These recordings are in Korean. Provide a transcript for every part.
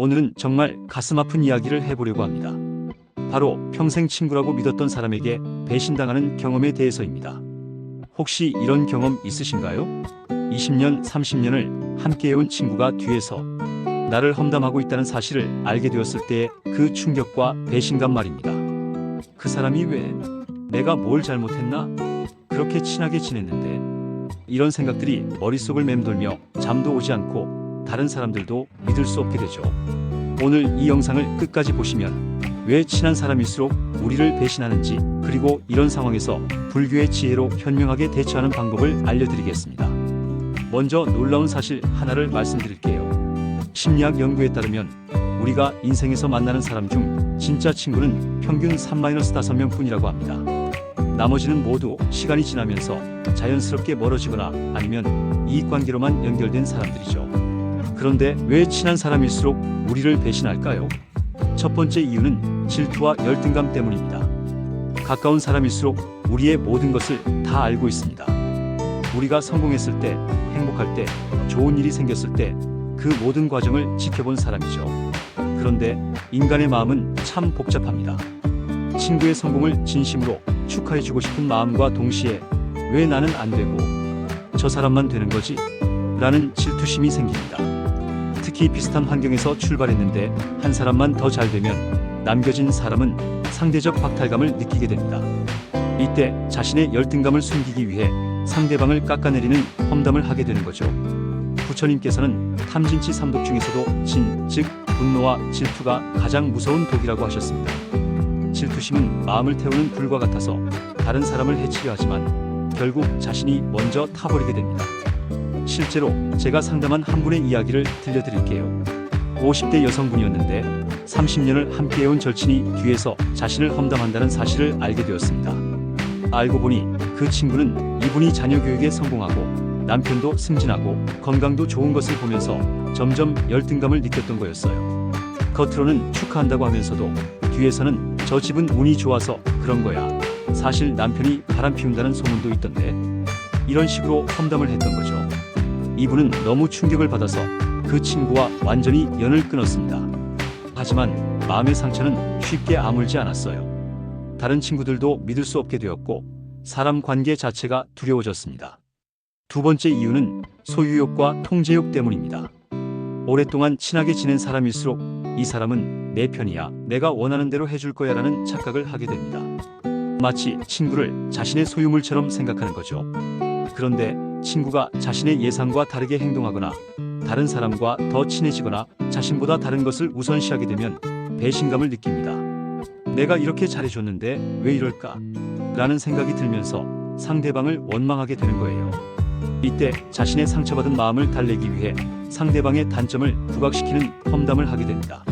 오늘은 정말 가슴 아픈 이야기를 해보려고 합니다. 바로 평생 친구라고 믿었던 사람에게 배신당하는 경험에 대해서입니다. 혹시 이런 경험 있으신가요? 20년, 30년을 함께해온 친구가 뒤에서 나를 험담하고 있다는 사실을 알게 되었을 때의 그 충격과 배신감 말입니다. 그 사람이 왜 내가 뭘 잘못했나? 그렇게 친하게 지냈는데 이런 생각들이 머릿속을 맴돌며 잠도 오지 않고 다른 사람들도 믿을 수 없게 되죠. 오늘 이 영상을 끝까지 보시면 왜 친한 사람일수록 우리를 배신하는지 그리고 이런 상황에서 불교의 지혜로 현명하게 대처하는 방법을 알려드리겠습니다. 먼저 놀라운 사실 하나를 말씀드릴게요. 심리학 연구에 따르면 우리가 인생에서 만나는 사람 중 진짜 친구는 평균 3-5명 뿐이라고 합니다. 나머지는 모두 시간이 지나면서 자연스럽게 멀어지거나 아니면 이익관계로만 연결된 사람들이죠. 그런데 왜 친한 사람일수록 우리를 배신할까요? 첫 번째 이유는 질투와 열등감 때문입니다. 가까운 사람일수록 우리의 모든 것을 다 알고 있습니다. 우리가 성공했을 때, 행복할 때, 좋은 일이 생겼을 때 그 모든 과정을 지켜본 사람이죠. 그런데 인간의 마음은 참 복잡합니다. 친구의 성공을 진심으로 축하해주고 싶은 마음과 동시에 왜 나는 안 되고 저 사람만 되는 거지? 라는 질투심이 생깁니다. 특히 비슷한 환경에서 출발했는데 한 사람만 더 잘 되면 남겨진 사람은 상대적 박탈감을 느끼게 됩니다. 이때 자신의 열등감을 숨기기 위해 상대방을 깎아내리는 험담을 하게 되는 거죠. 부처님께서는 탐진치 삼독 중에서도 진, 즉 분노와 질투가 가장 무서운 독이라고 하셨습니다. 질투심은 마음을 태우는 불과 같아서 다른 사람을 해치려 하지만 결국 자신이 먼저 타버리게 됩니다. 실제로 제가 상담한 한 분의 이야기를 들려드릴게요. 50대 여성분이었는데 30년을 함께해온 절친이 뒤에서 자신을 험담한다는 사실을 알게 되었습니다. 알고 보니 그 친구는 이분이 자녀 교육에 성공하고 남편도 승진하고 건강도 좋은 것을 보면서 점점 열등감을 느꼈던 거였어요. 겉으로는 축하한다고 하면서도 뒤에서는 저 집은 운이 좋아서 그런 거야. 사실 남편이 바람 피운다는 소문도 있던데. 이런 식으로 험담을 했던 거죠. 이분은 너무 충격을 받아서 그 친구와 완전히 연을 끊었습니다. 하지만 마음의 상처는 쉽게 아물지 않았어요. 다른 친구들도 믿을 수 없게 되었고 사람 관계 자체가 두려워졌습니다. 두 번째 이유는 소유욕과 통제욕 때문입니다. 오랫동안 친하게 지낸 사람일수록 이 사람은 내 편이야, 내가 원하는 대로 해줄 거야 라는 착각을 하게 됩니다. 마치 친구를 자신의 소유물처럼 생각하는 거죠. 그런데 친구가 자신의 예상과 다르게 행동하거나 다른 사람과 더 친해지거나 자신보다 다른 것을 우선시하게 되면 배신감을 느낍니다. 내가 이렇게 잘해줬는데 왜 이럴까? 라는 생각이 들면서 상대방을 원망하게 되는 거예요. 이때 자신의 상처받은 마음을 달래기 위해 상대방의 단점을 부각시키는 험담을 하게 됩니다.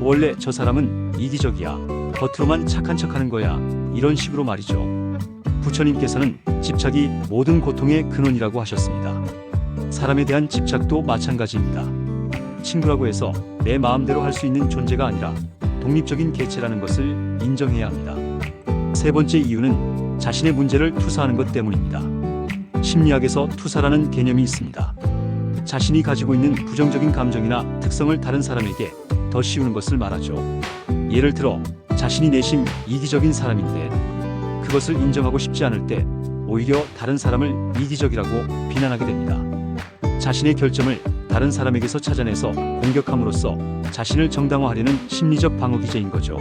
원래 저 사람은 이기적이야. 겉으로만 착한 척하는 거야. 이런 식으로 말이죠. 부처님께서는 집착이 모든 고통의 근원이라고 하셨습니다. 사람에 대한 집착도 마찬가지입니다. 친구라고 해서 내 마음대로 할 수 있는 존재가 아니라 독립적인 개체라는 것을 인정해야 합니다. 세 번째 이유는 자신의 문제를 투사하는 것 때문입니다. 심리학에서 투사라는 개념이 있습니다. 자신이 가지고 있는 부정적인 감정이나 특성을 다른 사람에게 더 씌우는 것을 말하죠. 예를 들어 자신이 내심 이기적인 사람인데 그것을 인정하고 싶지 않을 때 오히려 다른 사람을 이기적이라고 비난하게 됩니다. 자신의 결점을 다른 사람에게서 찾아내서 공격함으로써 자신을 정당화하려는 심리적 방어 기제인 거죠.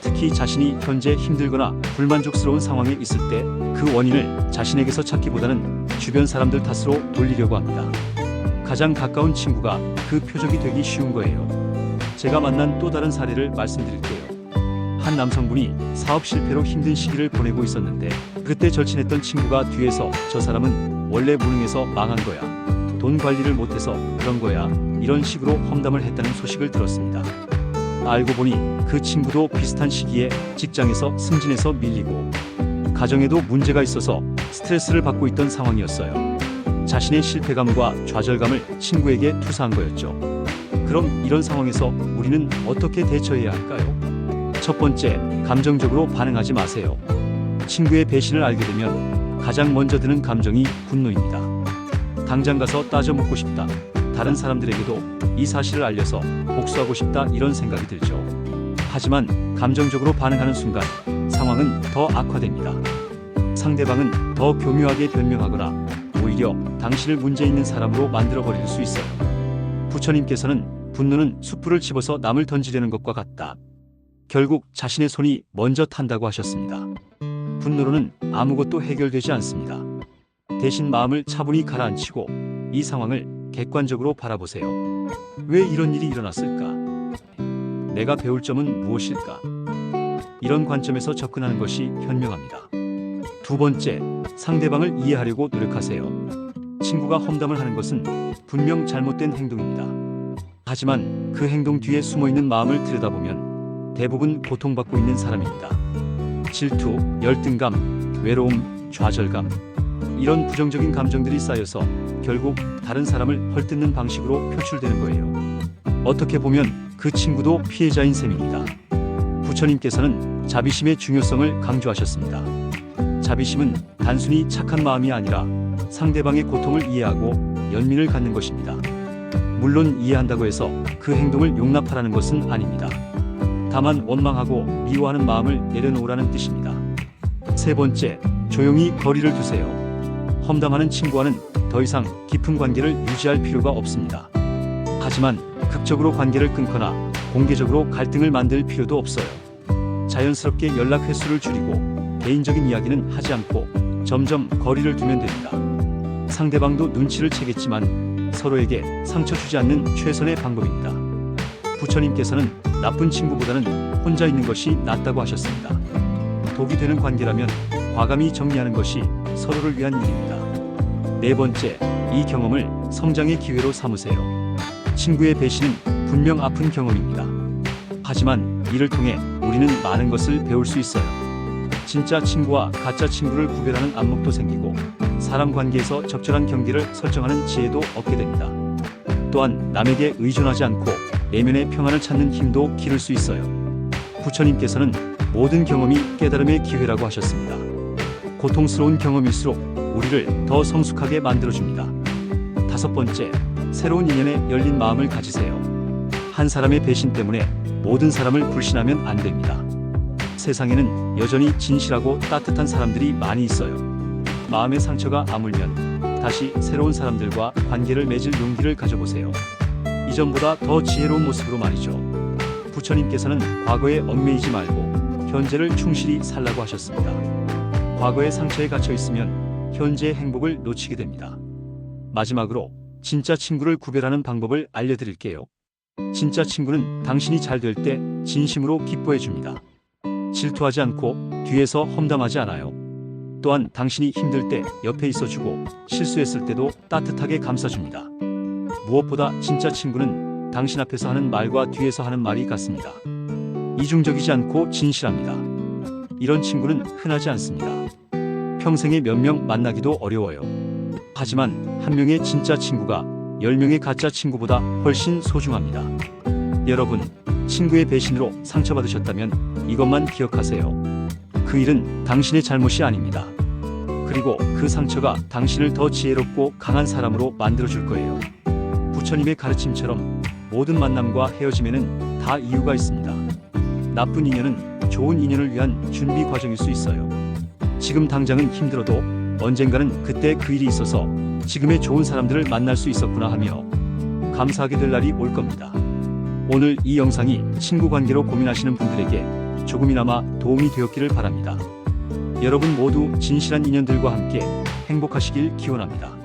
특히 자신이 현재 힘들거나 불만족스러운 상황에 있을 때 그 원인을 자신에게서 찾기보다는 주변 사람들 탓으로 돌리려고 합니다. 가장 가까운 친구가 그 표적이 되기 쉬운 거예요. 제가 만난 또 다른 사례를 말씀드릴게요. 한 남성분이 사업 실패로 힘든 시기를 보내고 있었는데 그때 절친했던 친구가 뒤에서 저 사람은 원래 무능해서 망한 거야. 돈 관리를 못해서 그런 거야. 이런 식으로 험담을 했다는 소식을 들었습니다. 알고 보니 그 친구도 비슷한 시기에 직장에서 승진해서 밀리고 가정에도 문제가 있어서 스트레스를 받고 있던 상황이었어요. 자신의 실패감과 좌절감을 친구에게 투사한 거였죠. 그럼 이런 상황에서 우리는 어떻게 대처해야 할까요? 첫 번째, 감정적으로 반응하지 마세요. 친구의 배신을 알게 되면 가장 먼저 드는 감정이 분노입니다. 당장 가서 따져 묻고 싶다. 다른 사람들에게도 이 사실을 알려서 복수하고 싶다 이런 생각이 들죠. 하지만 감정적으로 반응하는 순간 상황은 더 악화됩니다. 상대방은 더 교묘하게 변명하거나 오히려 당신을 문제 있는 사람으로 만들어 버릴 수 있어요. 부처님께서는 분노는 숯불을 집어서 남을 던지려는 것과 같다. 결국 자신의 손이 먼저 탄다고 하셨습니다. 분노로는 아무것도 해결되지 않습니다. 대신 마음을 차분히 가라앉히고 이 상황을 객관적으로 바라보세요. 왜 이런 일이 일어났을까? 내가 배울 점은 무엇일까? 이런 관점에서 접근하는 것이 현명합니다. 두 번째, 상대방을 이해하려고 노력하세요. 친구가 험담을 하는 것은 분명 잘못된 행동입니다. 하지만 그 행동 뒤에 숨어 있는 마음을 들여다보면 대부분 고통받고 있는 사람입니다. 질투, 열등감, 외로움, 좌절감, 이런 부정적인 감정들이 쌓여서 결국 다른 사람을 헐뜯는 방식으로 표출되는 거예요. 어떻게 보면 그 친구도 피해자인 셈입니다. 부처님께서는 자비심의 중요성을 강조하셨습니다. 자비심은 단순히 착한 마음이 아니라 상대방의 고통을 이해하고 연민을 갖는 것입니다. 물론 이해한다고 해서 그 행동을 용납하라는 것은 아닙니다. 다만 원망하고 미워하는 마음을 내려놓으라는 뜻입니다. 세 번째, 조용히 거리를 두세요. 험담하는 친구와는 더 이상 깊은 관계를 유지할 필요가 없습니다. 하지만 극적으로 관계를 끊거나 공개적으로 갈등을 만들 필요도 없어요. 자연스럽게 연락 횟수를 줄이고 개인적인 이야기는 하지 않고 점점 거리를 두면 됩니다. 상대방도 눈치를 채겠지만 서로에게 상처 주지 않는 최선의 방법입니다. 부처님께서는 나쁜 친구보다는 혼자 있는 것이 낫다고 하셨습니다. 독이 되는 관계라면 과감히 정리하는 것이 서로를 위한 일입니다. 네 번째, 이 경험을 성장의 기회로 삼으세요. 친구의 배신은 분명 아픈 경험입니다. 하지만 이를 통해 우리는 많은 것을 배울 수 있어요. 진짜 친구와 가짜 친구를 구별하는 안목도 생기고 사람 관계에서 적절한 경계를 설정하는 지혜도 얻게 됩니다. 또한 남에게 의존하지 않고 내면의 평안을 찾는 힘도 기를 수 있어요. 부처님께서는 모든 경험이 깨달음의 기회라고 하셨습니다. 고통스러운 경험일수록 우리를 더 성숙하게 만들어줍니다. 다섯 번째, 새로운 인연에 열린 마음을 가지세요. 한 사람의 배신 때문에 모든 사람을 불신하면 안 됩니다. 세상에는 여전히 진실하고 따뜻한 사람들이 많이 있어요. 마음의 상처가 아물면 다시 새로운 사람들과 관계를 맺을 용기를 가져보세요. 이전보다 더 지혜로운 모습으로 말이죠. 부처님께서는 과거에 얽매이지 말고 현재를 충실히 살라고 하셨습니다. 과거의 상처에 갇혀 있으면 현재의 행복을 놓치게 됩니다. 마지막으로 진짜 친구를 구별하는 방법을 알려드릴게요. 진짜 친구는 당신이 잘 될 때 진심으로 기뻐해 줍니다. 질투하지 않고 뒤에서 험담하지 않아요. 또한 당신이 힘들 때 옆에 있어주고 실수했을 때도 따뜻하게 감싸줍니다. 무엇보다 진짜 친구는 당신 앞에서 하는 말과 뒤에서 하는 말이 같습니다. 이중적이지 않고 진실합니다. 이런 친구는 흔하지 않습니다. 평생에 몇 명 만나기도 어려워요. 하지만 한 명의 진짜 친구가 열 명의 가짜 친구보다 훨씬 소중합니다. 여러분, 친구의 배신으로 상처받으셨다면 이것만 기억하세요. 그 일은 당신의 잘못이 아닙니다. 그리고 그 상처가 당신을 더 지혜롭고 강한 사람으로 만들어줄 거예요. 부처님의 가르침처럼 모든 만남과 헤어짐에는 다 이유가 있습니다. 나쁜 인연은 좋은 인연을 위한 준비 과정일 수 있어요. 지금 당장은 힘들어도 언젠가는 그때 그 일이 있어서 지금의 좋은 사람들을 만날 수 있었구나 하며 감사하게 될 날이 올 겁니다. 오늘 이 영상이 친구 관계로 고민하시는 분들에게 조금이나마 도움이 되었기를 바랍니다. 여러분 모두 진실한 인연들과 함께 행복하시길 기원합니다.